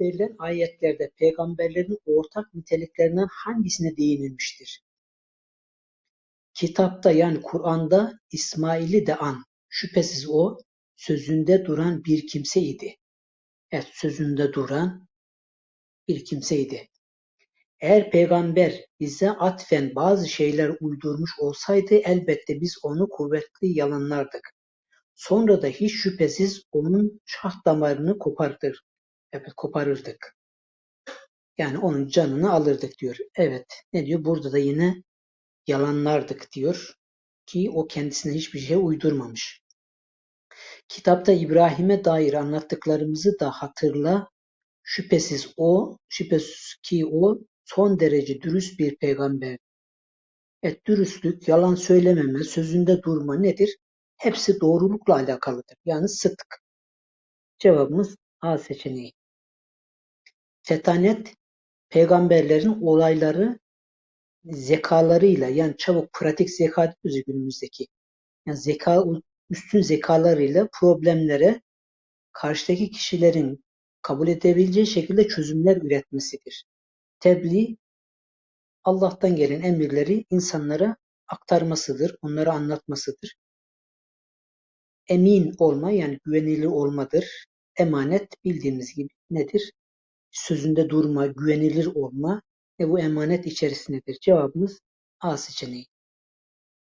verilen ayetlerde peygamberlerin ortak niteliklerinden hangisine değinilmiştir? Kitapta yani Kur'an'da İsmail'i de an. Şüphesiz o sözünde duran bir kimseydi. Evet sözünde duran bir kimseydi. Eğer peygamber bize atfen bazı şeyler uydurmuş olsaydı elbette biz onu kuvvetli yalanlardık. Sonra da hiç şüphesiz onun şah damarını kopartır, evet, koparırdık. Yani onun canını alırdık diyor. Evet ne diyor? Burada da yine yalanlardık diyor ki o kendisine hiçbir şey uydurmamış. Kitapta İbrahim'e dair anlattıklarımızı da hatırla. Şüphesiz o, şüphesiz ki o son derece dürüst bir peygamber. Evet, dürüstlük, yalan söylememe, sözünde durma nedir? Hepsi doğrulukla alakalıdır. Yani sıdk. Cevabımız A seçeneği. Fetanet, peygamberlerin olayları zekalarıyla yani çabuk pratik zeka diyoruz günümüzdeki. Yani zeka üstün zekalarıyla problemlere karşıdaki kişilerin kabul edebileceği şekilde çözümler üretmesidir. Tebliğ Allah'tan gelen emirleri insanlara aktarmasıdır, onlara anlatmasıdır. Emin olma yani güvenilir olmadır. Emanet bildiğimiz gibi nedir? Sözünde durma, güvenilir olma ve bu emanet içerisindedir. Cevabımız A seçeneği.